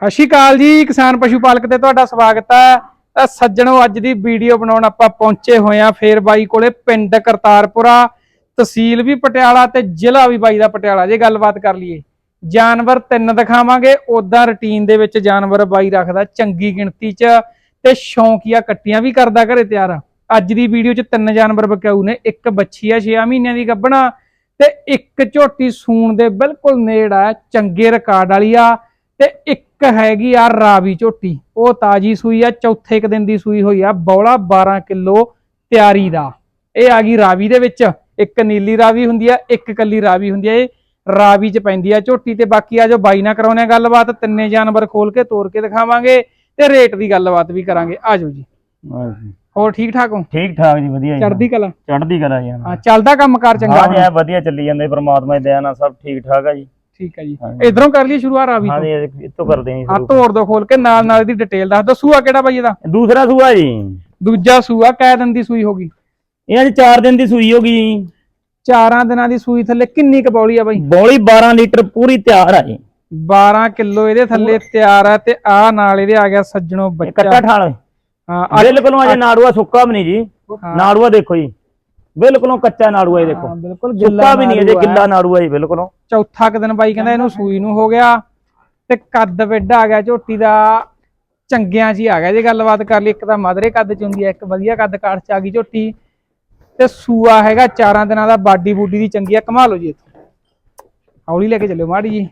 ਸਤਿ ਸ਼੍ਰੀ ਅਕਾਲ ਜੀ, ਕਿਸਾਨ ਪਸ਼ੂ ਪਾਲਕ ਤੇ ਤੁਹਾਡਾ ਸਵਾਗਤ ਹੈ। ਤਾਂ ਸੱਜਣੋ, ਅੱਜ ਦੀ ਵੀਡੀਓ ਬਣਾਉਣ ਆਪਾਂ ਪਹੁੰਚੇ ਹੋਏ ਆ ਫੇਰ ਬਾਈ ਕੋਲੇ ਪਿੰਡ ਕਰਤਾਰਪੁਰਾ, ਤਹਿਸੀਲ ਵੀ ਪਟਿਆਲਾ ਤੇ ਜ਼ਿਲ੍ਹਾ ਵੀ ਬਾਈ ਦਾ ਪਟਿਆਲਾ। ਜੇ ਗੱਲਬਾਤ ਕਰ ਲਈਏ, ਜਾਨਵਰ ਤਿੰਨ ਦਿਖਾਵਾਂਗੇ ਉਦਾਂ ਰੁਟੀਨ ਦੇ ਵਿੱਚ ਜਾਨਵਰ ਬਾਈ ਰੱਖਦਾ ਚੰਗੀ ਗਿਣਤੀ 'ਚ ਤੇ ਸ਼ੌਂਕੀਆ ਕੱਟੀਆਂ ਵੀ ਕਰਦਾ ਘਰੇ ਤਿਆਰ। ਅੱਜ ਦੀ ਵੀਡੀਓ 'ਚ ਤਿੰਨ ਜਾਨਵਰ ਬਕਾਊ ਨੇ, ਇੱਕ ਬੱਚੀ ਆ 6 ਮਹੀਨਿਆਂ ਦੀ ਗੱਭਣਾ ਤੇ ਇੱਕ ਝੋਟੀ ਸੂਣ ਦੇ ਬਿਲਕੁਲ ਨੇੜ ਆ, ਚੰਗੇ ਰਿਕਾਰਡ ਵਾਲੀ ਆ। ਤੇ ਇੱਕ ਹੈਗੀ ਆ ਰਾਵੀ ਝੋਟੀ। ਉਹ ਤਾਜੀ ਸੂਈ ਆ ਚੌਥੇ ਕੁ ਦਿਨ ਦੀ ਸੂਈ ਹੋਈ ਆ ਬੌਲਾ 12 ਕਿਲੋ ਤਿਆਰੀ ਦਾ। ਇਹ ਆ ਗਈ ਰਾਵੀ ਦੇ ਵਿੱਚ। ਇੱਕ ਨੀਲੀ ਰਾਵੀ ਹੁੰਦੀ ਆ ਇੱਕ ਕੱਲੀ ਰਾਵੀ ਹੁੰਦੀ ਆ। ਇਹ ਰਾਵੀ ਚ ਪੈਂਦੀ ਆ ਝੋਟੀ ਤੇ ਬਾਕੀ ਆ ਜੋ ਬਾਈ ਨਾਲ ਕਰਾਉਣੇ ਆ ਗੱਲਬਾਤ ਤਿੰਨੇ ਜਾਨਵਰ ਖੋਲ ਕੇ ਤੋੜ ਕੇ ਦਿਖਾਵਾਂਗੇ ਤੇ ਰੇਟ ਦੀ ਗੱਲਬਾਤ ਵੀ ਕਰਾਂਗੇ। ਆਜੋ ਜੀ। ਹੋਰ ਠੀਕ ਠਾਕ ਹੋ? ਠੀਕ ਠਾਕ ਜੀ ਵਧੀਆ ਜੀ। ਚੜਦੀ ਕਲਾ? ਚੜ੍ਹਦੀ ਕਲਾ ਜੀ। ਹਾਂ ਚੱਲਦਾ ਕੰਮਕਾਰ ਚੰਗਾ ਹਾਂ ਵਧੀਆ ਚੱਲੀ ਜਾਂਦੇ ਪ੍ਰਮਾਤਮਾ ਦੀ ਦਇਆ ਨਾਲ ਸਭ ਠੀਕ ਠਾਕ ਆ ਜੀ। ਠੀਕ ਹੈ ਜੀ। ਹਾਂਜੀ। ਇਧਰੋਂ ਕਰ ਲਈ ਸ਼ੁਰੂ ਆ ਰਾਵੀ ਹਾਂ ਤੋਂ। ਜੀ ਇਹ- ਇੱਥੋਂ ਕਰਦੇ ਹਾਂ ਜੀ ਆ ਸ਼ੁਰੂ। ਤੋੜ ਦੋ ਖੋਲ ਕੇ ਨਾਲ ਨਾਲ ਇਹਦੀ ਡਿਟੇਲ ਦੱਸ ਦੋ। ਸੂਆ ਕਿਹੜਾ ਬਾਈ ਇਹਦਾ? ਦੂਸਰਾ ਸੂਆ ਜੀ। ਦੂਜਾ ਸੂਆ ਕੈ ਦਿਨ ਦੀ ਸੂਈ ਹੋਗੀ ਇਹ ਅੱਜ 4 ਦਿਨ ਦੀ ਸੂਈ ਹੋ ਗਈ ਜੀ। ਚਾਰਾਂ ਦਿਨਾਂ ਦੀ ਸੂਈ ਥੱਲੇ ਕਿੰਨੀ ਕਬੌਲੀ ਆ ਬਾਈ? ਬੋਲੀ 12 ਲੀਟਰ ਪੂਰੀ ਤਿਆਰ ਆ ਜੀ। 12 ਕਿਲੋ ਇਹਦੇ ਥੱਲੇ ਤਿਆਰ ਆ ਤੇ ਆ ਨਾਲ ਇਹਦੇ ਆ ਗਿਆ ਸੱਜਣੋ ਇਹ ਬੱਚਾ। ਕੱਟਾ ਠਾਲ। ਹਾਂ ਬਿਲਕੁਲ ਅਜੇ ਨਾੜੂਆ ਸੁੱਕਾ ਵੀ ਨਹੀਂ ਜੀ। ਹਾਂ। ਨਾੜੂਆ ਦੇਖੋ ਜੀ। ਬਿਲਕੁਲ ਕੱਚਾ ਨਾੜੂਆ ਇਹ ਦੇਖੋ। ਹਾਂ, ਬਿਲਕੁਲ ਗਿੱਲਾ ਸੁੱਕਾ ਵੀ ਨਹੀਂ ਨਾੜੂ ਆ। ਗਿੱਲਾ ਨਾੜੂਆ ਜੀ ਬਿਲਕੁਲ। ਚੌਥਾ ਕੁ ਦਿਨ ਬਾਈ ਕਹਿੰਦਾ ਇਹਨੂੰ ਸੂਈ ਨੂੰ ਹੋ ਗਿਆ ਤੇ ਕੱਦ ਵੱਡਾ ਆ ਗਿਆ ਝੋਟੀ ਦਾ ਚੰਗਿਆਂ 'ਚ ਹੀ ਆ ਗਿਆ। ਜੇ ਗੱਲਬਾਤ ਕਰ ਲਈ ਇੱਕ ਤਾਂ ਮਧਰੇ ਕੱਦ 'ਚ ਹੁੰਦੀ ਹੈ ਇੱਕ ਵਧੀਆ ਕੱਦ ਕਾਠ 'ਚ ਆ ਗਈ ਝੋਟੀ ਤੇ ਸੂਆ ਹੈਗਾ ਚਾਰਾਂ ਦਿਨਾਂ ਦਾ ਬਾਡੀ ਬੂਡੀ ਦੀ ਚੰਗੀ ਆ। ਕਮਾ ਲਓ ਜੀ ਇੱਥੋਂ। ਹੌਲੀ ਲੈ ਕੇ ਚੱਲਿਓ ਮਾੜੀ ਜੀ।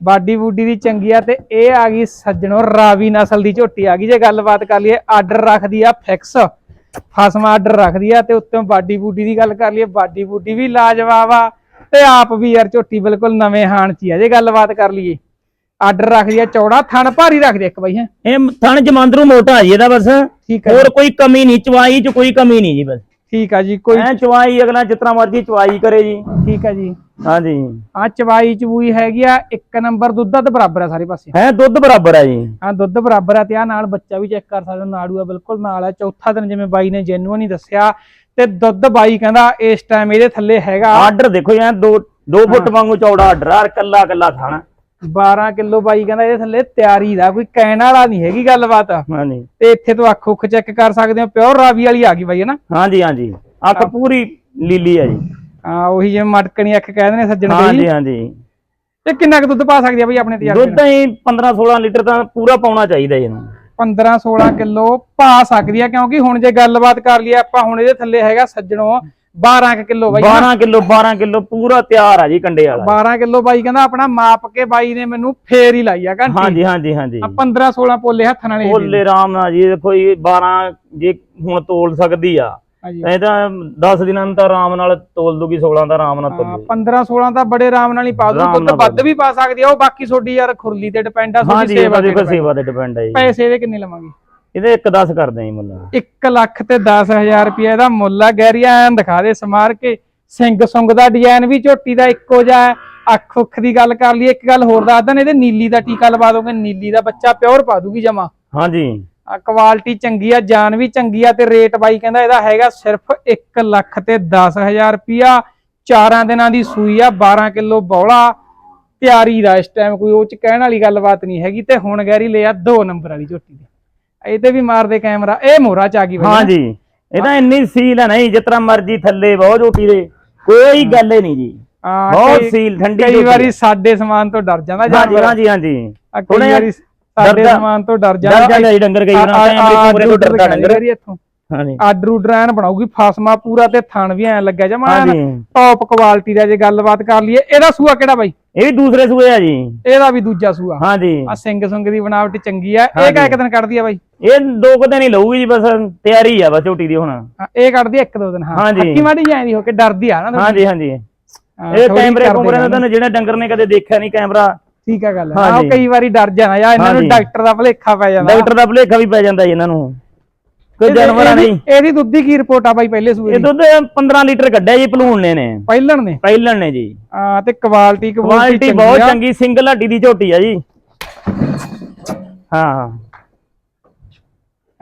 ਬਾਡੀ ਬੂਡੀ ਦੀ ਚੰਗੀ ਆ ਤੇ ਇਹ ਆ ਗਈ ਸੱਜਣੋ ਰਾਵੀ ਨਸਲ ਦੀ ਝੋਟੀ ਆ ਗਈ। ਜੇ ਗੱਲਬਾਤ ਕਰ ਲਈਏ ਆਰਡਰ ਰੱਖਦੀ ਆ ਫਿਕਸ। ਫਸਮਾ ਆਰਡਰ ਰੱਖਦੀ ਆ ਤੇ ਉੱਤੋਂ ਬਾਡੀ ਬੂਡੀ ਦੀ ਗੱਲ ਕਰ ਲਈਏ ਬਾਡੀ ਬੂਡੀ ਵੀ ਲਾਜਵਾਬ ਆ ਤੇ ਆਪ ਵੀ ਯਾਰ ਝੋਟੀ ਬਿਲਕੁਲ ਨਵੇਂ ਹਾਣ ਚ ਆ। ਜੇ ਗੱਲਬਾਤ ਕਰ ਲਈਏ ਆਰਡਰ ਰੱਖਦੀ ਆ ਚੌੜਾ ਥਣ ਭਾਰੀ ਰੱਖਦੀ ਇੱਕ ਬਾਈ ਹੈ? ਇਹ ਥਣ ਜਮਾਂਦਰੂ ਮੋਟਾ ਜੀ ਇਹਦਾ ਬਸ। ਠੀਕ ਹੈ ਹੋਰ ਕੋਈ ਕਮੀ ਨਹੀਂ ਚਵਾਈ ਚ ਕੋਈ ਕਮੀ ਨਹੀਂ ਜੀ ਬਸ। ਠੀਕ ਆ ਜੀ ਕੋਈ ਐ ਚਵਾਈ ਅਗਲਾ ਜਿਤਨਾ ਮਰਜ਼ੀ ਚਵਾਈ ਕਰੇ ਜੀ। ਠੀਕ ਆ ਜੀ। ਹਾਂਜੀ। ਆ ਚਵਾਈ ਚਬੂਈ ਹੈਗੀ ਆ ਇੱਕ ਨੰਬਰ ਦੁੱਧ ਤੇ ਬਰਾਬਰ ਆ ਸਾਰੇ ਪਾਸੇ। ਹੈ ਦੁੱਧ ਬਰਾਬਰ ਹੈ ਜੀ। ਆ ਦੁੱਧ ਬਰਾਬਰ ਆ ਤੇ ਆ ਨਾਲ ਬੱਚਾ ਵੀ ਚੈੱਕ ਕਰ ਸਕਦੇ ਹੋ ਨਾੜੂ ਆ ਬਿਲਕੁਲ ਨਾਲ ਆ। ਚੌਥਾ ਦਿਨ ਜਿਵੇਂ ਬਾਈ ਨੇ ਜੈਨੂਅਨ ਹੀ ਦੱਸਿਆ ਤੇ ਦੁੱਧ ਬਾਈ ਕਹਿੰਦਾ ਇਸ ਟਾਈਮ ਇਹਦੇ ਥੱਲੇ ਹੈਗਾ। ਆਰਡਰ ਦੇਖੋ ਯਾਰ 2 2 ਫੁੱਟ ਵਾਂਗੂ ਚੌੜਾ ਆਰਡਰ ਆ ਕੱਲਾ ਕੱਲਾ ਥਾਣਾ। 12 ਕਿਲੋ ਬਾਈ ਕਹਿੰਦਾ ਇਹਦੇ ਥੱਲੇ ਤਿਆਰੀ ਦਾ ਕੋਈ ਕਹਿਣ ਵਾਲਾ ਨਹੀਂ ਹੈਗੀ ਗੱਲਬਾਤ। ਹਾਂਜੀ। ਤੇ ਇੱਥੇ ਤੋਂ ਅੱਖ ਉੱਖ ਚੈੱਕ ਕਰ ਸਕਦੇ ਹੋ ਪਿਓਰ ਰਾਵੀ ਵਾਲੀ ਆ ਗਈ ਬਾਈ ਹੈ ਨਾ ਹਾਂਜੀ ਹਾਂਜੀ। ਅੱਖ ਪੂਰੀ ਲੀਲੀ ਹੈ ਜੀ। ਆ ਉਹੀ ਜਿਵੇਂ ਮਟਕਣੀ ਅੱਖ ਕਹਿੰਦੇ ਨੇ ਸੱਜਣ ਹਾਂਜੀ ਜੀ ਹਾਂਜੀ। ਤੇ ਕਿੰਨਾ ਕੁ ਦੁੱਧ ਪਾ ਸਕਦੀ ਆ ਬਾਈ ਆਪਣੇ ਤਿਆਰ ਦੁੱਧ ਹੀ 15 16 ਲੀਟਰ ਤਾਂ ਪੂਰਾ ਪਾਉਣਾ ਚਾਹੀਦਾ ਇਹਨੂੰ। 15 16 ਕਿਲੋ ਪਾ ਸਕਦੀ ਆ ਕਿਉਂਕਿ ਹੁਣ ਜੇ ਗੱਲਬਾਤ ਕਰ ਲਈਏ ਆਪਾਂ ਹੁਣ ਇਹਦੇ ਥੱਲੇ ਹੈਗਾ ਸੱਜਣੋ 12 ਕੁ ਕਿਲੋ ਬਾਈ 12 ਕਿਲੋ 12 ਕਿਲੋ ਪੂਰਾ ਤਿਆਰ ਆ ਜੀ ਕੰਡੇ ਵਾਲਾ। 12 ਕਿਲੋ ਬਾਈ ਕਹਿੰਦਾ ਆਪਣਾ ਮਾਪ ਕੇ ਬਾਈ ਨੇ ਮੈਨੂੰ ਫੇਰ ਹੀ ਲਾਈ ਆ ਘੰਟੀ। ਹਾਂਜੀ ਹਾਂਜੀ ਹਾਂਜੀ। ਆ 15 16 ਪੋਲੇ ਹੱਥ ਨਾਲ ਇਹ ਬੋਲੇ ਰਾਮ ਨਾਲ ਜੀ ਦੇਖੋ ਜੀ 12 ਜੇ ਹੁਣ ਤੋਲ ਸਕਦੀ ਆ ਇਹ ਤਾਂ 10 ਦਿਨਾਂ ਨੂੰ ਤਾਂ ਆਰਾਮ ਨਾਲ ਤੋਲ ਦੂਗੀ 16 ਦਾ ਆਰਾਮ ਨਾਲ ਤੋਲ 15 16 ਤਾਂ ਬੜੇ ਆਰਾਮ ਨਾਲ ਹੀ ਪਾ ਦੂ ਆਰਾਮ ਨਾਲ ਵੱਧ ਵੀ ਪਾ ਸਕਦੀ ਆ ਉਹ ਬਾਕੀ ਤੁਹਾਡੀ ਯਾਰ ਖੁਰਲੀ ਤੇ ਡਿਪੈਂਡ ਆ ਹਾਂਜੀ ਸੇਵਾ ਤੇ ਸੇਵਾ ਡਿਪੈਂਡ ਜੀ। ਪੈਸੇ ਇਹਦੇ ਕਿੰਨੇ ਲਵਾਂਗੇ? ਇਹਦੇ 1 10 ਕਰਦੇ ਆ ਜੀ ਮੁੱਲ। 1 ਲੱਖ ਤੇ 10000 ਰੁਪਏ ਇਹਦਾ ਮੁੱਲ ਆ ਗੈਰੀਆ ਐਨ ਦਿਖਾ ਦੇ ਸਮਾਰ ਕੇ। ਸਿੰਘ ਸੁੰਗ ਦਾ ਡਿਜ਼ਾਈਨ ਵੀ ਝੋਟੀ ਦਾ ਇੱਕੋ ਜਿਹਾ ਹੈ। ਅੱਖ ਉੱਖ ਦੀ ਗੱਲ ਕਰ ਲਈ ਇੱਕ ਗੱਲ ਹੋਰ ਦੱਸ ਦਨ ਇਹਦੇ ਨੀਲੀ ਦਾ ਟੀਕਾ ਲਵਾ ਦੋਗੇ ਨੀਲੀ ਦਾ ਬੱਚਾ ਪਿਓਰ ਪਾ ਦੂਗੀ ਜਮਾ। ਹਾਂਜੀ। ਆ ਕੁਆਲਿਟੀ ਚੰਗੀ ਆ ਜਾਨ ਵੀ ਚੰਗੀ ਆ ਤੇ ਰੇਟ ਬਾਈ ਕਹਿੰਦਾ ਇਹਦਾ ਹੈਗਾ ਸਿਰਫ 1 ਲੱਖ ਤੇ 10000 ਰੁਪਿਆ ਚਾਰਾਂ ਦਿਨਾਂ ਦੀ ਸੂਈ ਆ 12 ਕਿਲੋ ਬੌਲਾ। ਤਿਆਰੀ ਦਾ ਇਸ ਟਾਈਮ ਕੋਈ ਉਹ ਚ ਕਹਿਣ ਵਾਲੀ ਗੱਲਬਾਤ ਨਹੀਂ ਹੈਗੀ ਤੇ ਹੁਣ ਗੈਰੀ ਲਿਆ 2 ਨੰਬਰ ਵਾਲੀ ਝੋਟੀ ਦੇ। ਇਹਦੇ ਵੀ ਮਾਰਦੇ ਕੈਮਰਾ ਇਹ ਮੋਹਰਾ ਚ ਆ ਗਈ ਬਾਈ ਹਾਂਜੀ। ਇਹ ਤਾਂ ਇੰਨੀ ਸੀਲ ਹੈ ਨਹੀਂ ਜਿਤਨਾ ਮਰਜ਼ੀ ਥੱਲੇ ਬਹੁਤ ਝੋਟੀ ਦੇ ਕੋਈ ਗੱਲ ਹੀ ਨਹੀਂ ਜੀ। ਬਹੁਤ ਸੀਲ ਠੰਡੀ ਕਈ। ਵਾਰੀ ਸਾਡੇ ਸਮਾਨ ਤੋਂ ਡਰ ਜਾਂਦਾ ਜਾਨਵਰ। ਹਾਂਜੀ ਹਾਂਜੀ। ਆ ਕਈ ਥੋੜ੍ਹਾ ਜਿਹਾ ਵਾਰੀ ਸਾਡੇ ਸਮਾਨ ਤੋਂ ਡਰ ਡਰ ਜਾਂਦਾ ਜਾਂਦਾ ਜੀ ਡੰਗਰ ਕਈ ਵਾਰ। ਕੈਮਰੇ ਤੋਂ ਡਰਦਾ ਡੰਗਰ। ਇੱਥੋਂ। ਹਾਂਜੀ। ਆਰਡਰ ਉਡਰ ਐਨ ਬਣਾਉਗੀ ਫਾਸਮਾ ਪੂਰਾ ਤੇ ਥਣ ਵੀ ਐ ਲੱਗਿਆ ਜਮਾ। ਟੌਪ ਕੁਆਲਿਟੀ ਦਾ ਜੇ ਗੱਲਬਾਤ ਕਰ ਲਈਏ ਇਹਦਾ ਸੂਆ ਕਿਹੜਾ ਬਾਈ? ਇਹ ਵੀ ਦੂਸਰੇ ਸੂਏ ਆ ਜੀ। ਇਹਦਾ ਵੀ ਦੂਜਾ ਸੂਆ। ਹਾਂਜੀ। ਆ ਸਿੰਘ ਸੁੰਗ ਦੀ ਬਣਾਵਟ ਚੰਗੀ ਆ। ਇਹ। ਕਾ ਇੱਕ ਦਿਨ ਕੱਢਦੀ ਆ ਬਾਈ? ਇਹ ਦੋ ਕੁ ਦਿਨ ਹੀ ਲਊਗੀ ਜੀ ਬਸ ਤਿਆਰੀ ਆ ਬਸ ਝੋਟੀ ਦੀ ਹੁਣ। ਹਾਂ, ਇਹ ਕੱਢਦੀ ਇੱਕ ਦੋ ਦਿਨ ਹਾਂ। ਹਾਂਜੀ। ਅੱਖੀ ਮਾੜੀ ਜਾਂਦੀ ਹੋ ਕੇ ਡਰਦੀ ਆ ਨਾ ਥੋੜੀ। ਹਾਂਜੀ ਹਾਂਜੀ। ਹਾਂ, ਇਹ ਕੈਮਰੇ ਕਰਦੇ ਕੁਮਰੇ ਦਾ ਤਾਂ ਜਿਹੜੇ ਡੰਗਰ ਨੇ ਕਦੇ ਦੇਖਿਆ ਨਹੀਂ ਕੈਮਰਾ। ਠੀਕ ਆ ਗੱਲ ਹਾਂ ਹਾਂਜੀ। ਕਈ ਵਾਰੀ ਡਰ ਜਾਣਾ ਯਾ ਇਹਨਾਂ ਨੂੰ ਹਾਂਜੀ। ਡਾਕਟਰ ਦਾ ਭਲੇਖਾ ਪੈ ਜਾਂਦਾ। ਡਾਕਟਰ ਦਾ ਭੁਲੇਖਾ ਵੀ ਪੈ ਜਾਂਦਾ ਜੀ ਇਹਨਾਂ ਨੂੰ। ਕੋਈ ਇਹਦੀ- ਜਾਨਵਰਾਂ ਨਹੀਂ। ਇਹਦੀ ਦੁੱਧ ਦੀ ਕੀ ਰਿਪੋਰਟ ਆ ਬਾਈ ਪਹਿਲੇ ਸੂਏ ਇਹ ਦੀ? ਦੁੱਧ 15 ਲੀਟਰ ਕੱਢਿਆ ਜੀ ਭਲੂਣਨੇ ਨੇ ਪਹਿਲਣ ਨੇ? ਪਹਿਲਣ ਨੇ ਜੀ। ਆ ਤੇ ਕੁਆਲਿਟੀ ਕੁਆਲਿਟੀ ਬਹੁਤ ਚੰਗੀ ਸਿੰਗਲ ਹੱਡੀ ਦੀ ਝੋਟੀ ਆ ਜੀ। ਹਾਂ।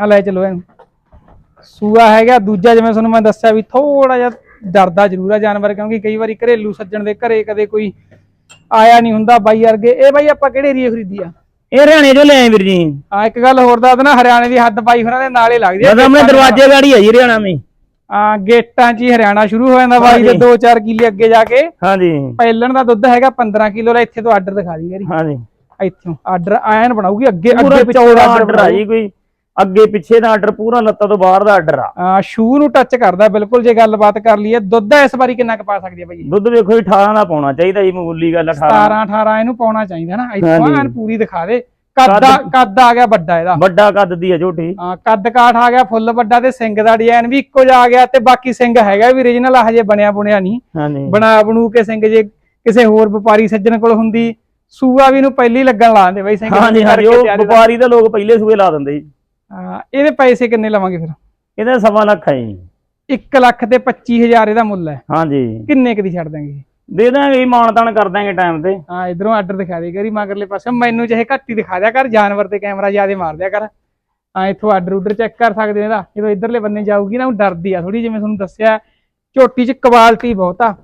ਆ ਲੈ ਚਲੋ ਇਹਨੂੰ ਸੂਆ ਹੈਗਾ ਦੂਜਾ ਜਿਵੇਂ ਤੁਹਾਨੂੰ ਮੈਂ ਦੱਸਿਆ ਵੀ ਥੋੜਾ ਜਿਹਾ ਡਰਦਾ ਜ਼ਰੂਰ ਆ ਜਾਨਵਰ ਕਿਉਂਕਿ ਕਈ ਵਾਰੀ ਘਰੇਲੂ ਸੱਜਣ ਦੇ ਘਰੇ ਕਦੇ ਕੋਈ ਆਇਆ ਨਹੀਂ ਹੁੰਦਾ ਬਾਈ ਵਰਗੇ। ਇਹ ਬਾਈ ਆਪਾਂ ਕਿਹੜੇ ਏਰੀਏ ਖਰੀਦੀ ਆ ਇਹ ਹਰਿਆਣੇ ਚੋਂ ਲਿਆਏ ਵੀਰ ਜੀ। ਆ ਇੱਕ ਗੱਲ ਹੋਰ ਦੱਸ ਦੇਣਾ ਹਰਿਆਣੇ ਦੀ ਹੱਦ ਬਾਈ ਹੋਰਾਂ ਦੇ ਨਾਲ ਹੀ ਲੱਗਦੀ ਬਸ ਆਪਣੇ ਦਰਵਾਜ਼ੇ ਗਾੜੀ ਹੈ ਜੀ ਹਰਿਆਣਾ ਮੇ ਆ ਗੇਟਾਂ 'ਚ ਹੀ ਹਰਿਆਣਾ ਸ਼ੁਰੂ ਹੋ ਜਾਂਦਾ ਬਾਈ ਦੇ ਹਾਂਜੀ। 2-4 ਕਿੱਲੇ ਅੱਗੇ ਜਾ ਕੇ। ਹਾਂਜੀ। ਪਹਿਲਣ ਦਾ ਦੁੱਧ ਹੈਗਾ 15 ਕਿਲੋ ਦਾ ਇੱਥੇ ਤੋਂ ਆਰਡਰ ਦਿਖਾ ਦੀ ਯਾਰੀ ਹਾਂਜੀ। ਇੱਥੋਂ ਆਰਡਰ ਆਇਨ ਬਣਾਊਗੀ ਅੱਗੇ ਅੱਗੇ ਪਿੱਛੇ ਚੌੜਾ ਆਰਡਰ ਆ ਜੀ ਕੋਈ। ਅੱਗੇ ਪਿੱਛੇ ਦਾ ਆਰਡਰ ਪੂਰਾ ਲੱਤਾਂ ਤੋਂ ਬਾਹਰ ਦਾ ਆਰਡਰ ਆ। ਆ ਸ਼ੂ ਨੂੰ ਟੱਚ ਕਰਦਾ ਬਿਲਕੁਲ ਜੇ ਗੱਲਬਾਤ ਕਰ ਲਈਏ ਦੁੱਧ ਇਸ ਵਾਰੀ ਕਿੰਨਾ ਕੁ ਪਾ ਸਕਦੀ ਹੈ ਬਾਈ? ਦੁੱਧ ਵੇਖੋ ਜੀ 18 ਦਾ ਪਾਉਣਾ ਚਾਹੀਦਾ ਜੀ ਮਗੂਲੀ ਗੱਲ 18 17 18 ਇਹਨੂੰ ਪਾਉਣਾ ਚਾਹੀਦਾ ਨਾ। ਇੱਥੋਂ ਹਾਂਜੀ। ਐਨ ਪੂਰੀ ਦਿਖਾ ਦੇ। ਕੱਦ ਆ- ਕੱਦ। ਆ ਗਿਆ ਵੱਡਾ ਇਹਦਾ। ਵੱਡਾ ਕੱਦ ਦੀ ਹੈ ਝੋਟੀ। ਹਾਂ ਕੱਦ ਕਾਠ ਆ ਗਿਆ ਫੁੱਲ ਵੱਡਾ ਤੇ ਸਿੰਘ ਦਾ ਡਿਜ਼ਾਈਨ ਵੀ ਇੱਕੋ ਜਿਹਾ ਆ ਗਿਆ ਤੇ ਬਾਕੀ ਸਿੰਘ ਹੈਗਾ ਵੀ ਰੀਜਨਲ ਹਜੇ ਬਣਿਆ ਬੁਣਿਆ ਨਹੀਂ। ਹਾਂਜੀ। ਬਣਾ ਬਣੂ ਕੇ ਸਿੰਘ ਜੇ ਕਿਸੇ ਹੋਰ ਵਪਾਰੀ ਸੱਜਣ ਕੋਲ ਹੁੰਦੀ ਸੂਆ ਵੀ ਨੂੰ ਪਹਿਲੀ ਲੱਗਣ ਲਾਉਂਦੇ ਬਈ ਸਿੰਘ। ਹਾਂਜੀ ਹਾਂਜੀ ਕਰਕੇ ਉਹ ਤਿਆਰੀ ਦਾ। ਵਪਾਰੀ ਦਾ ਲੋਕ ਪਹਿਲੇ ਸੂਏ ਲਾ ਦਿੰਦੇ ਜੀ। ਹਾਂ, ਇਹਦੇ ਪੈਸੇ ਕਿੰਨੇ ਲਵਾਂਗੇ ਫਿਰ? ਇਹਦਾ ਸਵਾ ਲੱਖ ਹੈ ਜੀ। 1 ਲੱਖ ਤੇ 25000 ਇਹਦਾ ਮੁੱਲ ਹੈ। ਹਾਂਜੀ। ਕਿੰਨੇ ਕੁ ਦੀ ਛੱਡ ਦਾਂਗੇ ਦੇ ਦਾਂਗੇ ਮਾਨਤਾਨ ਕਰ ਦਾਂਗੇ ਟਾਈਮ ਤੇ। ਹਾਂ ਇਧਰੋਂ ਆਰਡਰ ਦਿਖਾ ਦੇ ਕਰੀ ਮਗਰਲੇ ਪਾਸੇ। ਮੈਨੂੰ ਚਾਹੇ ਘੱਟ ਹੀ ਦਿਖਾ ਦਿਆ ਕਰ ਜਾਨਵਰ ਤੇ ਕੈਮਰਾ ਜਿਆਦੇ ਮਾਰ ਦਿਆ ਕਰ। ਹਾਂ ਇੱਥੋਂ ਆਰਡਰ ਉਡਰ ਚੈੱਕ ਕਰ ਸਕਦੇ ਇਹਦਾ। ਜਦੋਂ ਇਧਰਲੇ ਬੰਨੇ ਜਾਊਗੀ ਨਾ ਉਹ ਡਰਦੀ ਆ ਥੋੜੀ ਜਿਵੇਂ ਤੁਹਾਨੂੰ ਦੱਸਿਆ। ਝੋਟੀ 'ਚ ਕੁਆਲਿਟੀ ਬਹੁਤ ਆ।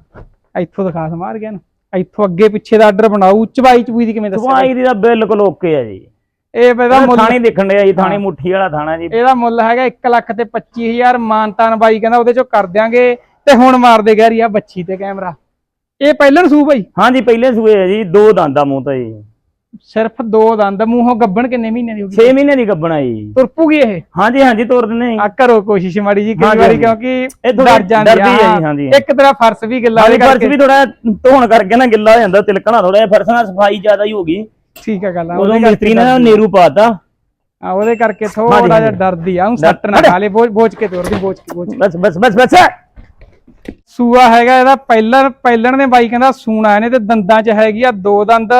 ਇੱਥੋਂ ਦਿਖਾ ਸਮਾਰ ਗਿਆ ਨਾ ਇੱਥੋਂ ਅੱਗੇ ਪਿੱਛੇ ਦਾ ਆਰਡਰ ਬਣਾਊ ਚਬਾਈ ਚਬੂਈ ਦੀ ਕਿਵੇਂ ਦੱਸਿਆ? ਸਵਾਈ ਦੀ ਤਾਂ ਬਿਲਕੁਲ ਓਕੇ ਆ ਜੀ। ਇਹ ਇਹਦਾ ਮੁੱਲ ਥਾਣੀ ਦੇਖਣ ਡਿਆ ਜੀ ਥਾਣੀ ਮੁੱਠੀ ਵਾਲਾ ਥਾਣਾ ਜੀ। ਇਹਦਾ ਮੁੱਲ ਹੈਗਾ 1 ਲੱਖ ਤੇ 25000 ਮਾਨਤਾਨ ਬਾਈ ਕਹਿੰਦਾ ਉਹਦੇ ਚੋਂ ਕਰ ਦਿਆਂਗੇ ਤੇ ਹੁਣ ਮਾਰ ਦੇ ਗੈਰੀ ਆ ਬੱਚੀ ਤੇ ਕੈਮਰਾ। ਇਹ ਪਹਿਲਣ ਸੂ ਬਾਈ? ਹਾਂਜੀ ਪਹਿਲੇ ਸੂਏ ਆ ਜੀ ਦੋ ਦੰਦਾਂ ਮੂੰਹ ਤੋਂ ਜੀ। ਸਿਰਫ ਦੋ ਦੰਦ ਮੂੰਹੋਂ ਗੱਬਣ ਕਿੰਨੇ ਮਹੀਨੇ ਦੀ ਹੋਗੀ 6 ਮਹੀਨੇ ਦੀ ਗੱਬਣਾ ਜੀ। ਤੁਰਪੂਗੀ ਇਹ? ਹਾਂਜੀ ਹਾਂਜੀ ਤੋਰ ਦਿੰਦੇ ਆ ਕਰੋ ਕੋਸ਼ਿਸ਼ ਮਾੜੀ ਜੀ ਕਈ ਵਾਰੀ। ਕਿਉਂਕਿ ਡਰ ਜਾਂਦੀ ਹੈ ਆ ਹਾਂਜੀ। ਇੱਕ ਤਰ੍ਹਾਂ ਫਰਸ਼ ਵੀ ਗਿੱਲਾ ਫਰਸ਼ ਵੀ ਥੋੜਾ ਧੋਣ ਕਰਕੇ ਨਾ ਗਿੱਲਾ ਹੋ ਜਾਂਦਾ ਤਿਲਕਣਾ ਥੋੜਾ ਜਿਹਾ ਫਰਸ਼ ਨਾਲ ਸਫ਼ਾਈ ਜ਼ਿਆਦਾ ਹੀ ਹੋ ਗਈ। ਠੀਕ ਆ ਗੱਲ ਆ ਉਦੋਂ ਮਿਸਤਰੀ ਨੇ ਨਾ ਨੇਰੂ ਪਾਤਾ। ਆ ਉਹਦੇ ਕਰਕੇ ਥੋੜਾ ਜਿਹਾ। ਡਰਦੀ ਆ ਉਹ ਸੱਟ ਨਾ ਖਾ ਲੇ ਬੋਝ ਬੋਝ ਕੇ ਤੋਰਦੀ ਬੋਝ ਕੇ ਬੋਝ ਕੇ। ਬਸ ਬਸ ਬਸ ਬਸ। ਸੂਆ ਹੈਗਾ ਇਹਦਾ ਪਹਿਲਣ ਪਹਿਲਣ ਦੇ ਬਾਈ ਕਹਿੰਦਾ ਸੂਣਾ ਇਹਨੇ ਤੇ ਦੰਦਾਂ 'ਚ ਹੈਗੀ ਆ ਦੋ ਦੰਦ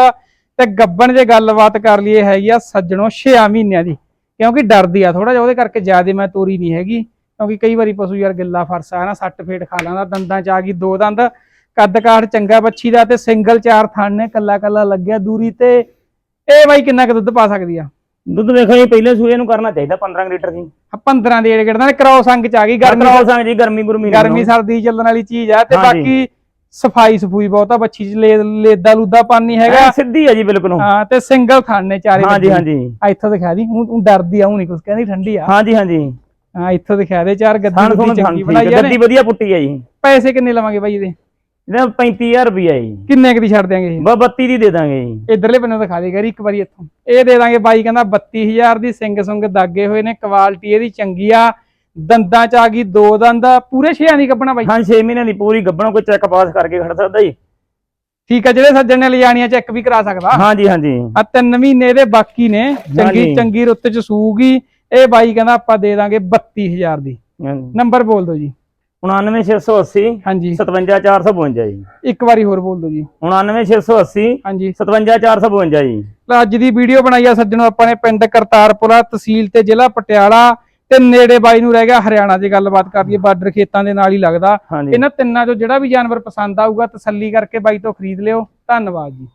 ਤੇ ਗੱਬਣ ਜੇ ਗੱਲਬਾਤ ਕਰ ਲਈਏ ਹੈਗੀ ਆ ਸੱਜਣੋ 6 ਮਹੀਨਿਆਂ ਦੀ। ਕਿਉਂਕਿ ਡਰਦੀ ਆ ਥੋੜਾ ਜਿਹਾ ਉਹਦੇ ਕਰਕੇ ਜਿਆਦੇ ਮੈਂ ਤੋਰੀ ਨਹੀਂ ਹੈਗੀ। ਕਿਉਂਕਿ ਕਈ ਵਾਰੀ ਪਸ਼ੂ ਯਾਰ ਗਿੱਲਾ ਫਰਸਾ ਹੈ ਨਾ ਸੱਟ ਫੇਟ ਖਾ ਲੈਂਦਾ ਦੰਦਾਂ 'ਚ ਆ ਗਈ ਦੋ ਦੰਦ। ਕੱਦ ਕਾਠ ਚੰਗਾ ਬੱਚੀ ਦਾ ਤੇ ਸਿੰਗਲ ਚਾਰ ਥਣ ਨੇ ਕੱਲਾ ਕੱਲਾ ਲੱਗਿਆ ਦੂਰੀ ਤੇ। ਇਹ ਬਾਈ ਕਿੰਨਾ ਕੁ ਦੁੱਧ ਪਾ ਸਕਦੀ ਆ? ਦੁੱਧ ਵੇਖੋ ਜੀ ਪਹਿਲੇ ਸੂਏ ਨੂੰ ਕਰਨਾ ਚਾਹੀਦਾ 15 ਲੀਟਰ ਦੀ ਆਹ 15 ਦੇ ਏੜ ਗੇੜਦਾ ਕ੍ਰੋਸ ਅੰਗ 'ਚ ਆ ਗਈ ਗਰਮੀ ਗਰਮੀ ਸੰਗ ਜੀ ਗਰਮੀ ਗੁਰਮੀ ਗਰਮੀ ਸਰਦੀ ਚੱਲਣ ਵਾਲੀ ਚੀਜ਼ ਆ ਤੇ। ਬਾਕੀ ਸਫ਼ਾਈ ਸਫੂਈ ਬਹੁਤ ਆ ਬੱਚੀ ਚ ਲੇਦਾ ਲੂਦਾ ਪਾਣੀ ਹੈਗਾ। ਸਿੱਧੀ ਹੈ ਜੀ ਬਿਲਕੁਲ। ਹਾਂ ਤੇ ਸਿੰਗਲ ਖਾਣੇ ਚਾਰੇ ਹਾਂਜੀ। ਹਾਂਜੀ। ਆ ਇੱਥੋਂ ਦਿਖਾ ਦੀ ਹੁਣ ਡਰਦੀ ਆ ਉਹ ਨਹੀਂ ਕੁਝ ਕਹਿੰਦੀ ਠੰਡੀ ਆ। ਹਾਂਜੀ ਹਾਂਜੀ। ਹਾਂ ਇੱਥੋਂ ਦਿਖਾ ਦੇ ਚਾਰ ਗੱਦੀ ਥਣ ਗੁੱਦੀ ਥਣ ਚੰਗੀ ਬਣਾਈ ਆ ਨੇ। ਵਧੀਆ ਪੁੱਟੀ ਹੈ ਜੀ। ਪੈਸੇ ਕਿੰਨੇ ਲਵਾਂਗੇ ਬਾਈ ਇਹਦੇ? ਇਹਦਾ 35000 ਰੁਪਇਆ ਜੀ। ਕਿੰਨੇ ਕੁ ਦੀ ਛੱਡ ਦਿਆਂਗੇ ਇਹ? ਬਾ 32 ਦੀ ਦੇ ਦਾਂਗੇ ਜੀ। ਇਧਰਲੇ ਬੰਨੇ ਦਿਖਾ ਦੇ ਗਰੀ ਇੱਕ ਵਾਰੀ ਇੱਥੋਂ। ਇਹ ਦੇ ਦਾਂਗੇ ਬਾਈ ਕਹਿੰਦਾ 32000 ਦੀ ਸਿੰਘ ਸੁੰਗ ਦਾਗੇ ਹੋਏ ਨੇ ਕੁਆਲਿਟੀ ਇਹਦੀ ਚੰਗੀ ਆ। ਦੰਦਾਂ ਚ ਆ ਗਈ ਦੋ ਦੰਦ ਪੂਰੇ ਛੇਆਂ ਦੀ ਕੱਪਣਾ ਬਾਈ। ਹਾਂ 6 ਮਹੀਨਿਆਂ ਦੀ ਪੂਰੀ ਗੱਭਣੋਂ ਕੋਈ ਚੈੱਕ ਪਾਸ ਕਰਕੇ ਖੜ ਸਕਦਾ ਜੀ। ਠੀਕ ਆ ਜਿਹੜੇ ਸੱਜਣ ਨੇ ਲਿਜਾਣੀਆਂ ਚੈੱਕ ਵੀ ਕਰਾ ਸਕਦਾ। ਹਾਂਜੀ ਹਾਂਜੀ ਆ ਤਿੰਨ ਮਹੀਨੇ ਦੇ ਬਾਕੀ ਨੇ। ਚੰਗੀ ਹਾਂਜੀ। ਚੰਗੀ ਰੁੱਤ ਚ ਸੂਗੀ। ਇਹ ਬਾਈ ਕਹਿੰਦਾ ਆਪਾਂ ਦੇ ਦਾਂਗੇ 32000 ਦੀ। ਨੰਬਰ ਬੋਲ ਦਿਓ ਜੀ। 99680 ਹਾਂਜੀ। 57452 ਜੀ। ਇੱਕ ਵਾਰੀ ਹੋਰ ਬੋਲ ਦਿਓ ਜੀ। 99680 ਹਾਂਜੀ। 57452 ਜੀ। ਅੱਜ ਦੀ ਵੀਡੀਓ ਬਣਾਈ ਆ ਸੱਜਣੋ ਆਪਾਂ ਨੇ ਪਿੰਡ ਕਰਤਾਰਪੁਰਾ ਤਹਿਸੀਲ ਤੇ ਜ਼ਿਲ੍ਹਾ ਪਟਿਆਲਾ ਤੇ ਨੇੜੇ ਬਾਈ ਨੂੰ ਰਹਿ ਗਿਆ ਹਰਿਆਣਾ ਦੀ ਗੱਲਬਾਤ ਕਰ ਲਈਏ। ਬਾਰਡਰ ਖੇਤਾਂ ਦੇ ਨਾਲ ਹੀ ਲੱਗਦਾ। ਇਹਨਾਂ ਤਿੰਨਾਂ ਚੋਂ ਜਿਹੜਾ ਵੀ ਜਾਨਵਰ ਪਸੰਦ ਆਊਗਾ ਤਸੱਲੀ ਕਰਕੇ ਬਾਈ ਤੋਂ ਖਰੀਦ ਲਿਓ। ਧੰਨਵਾਦ ਜੀ।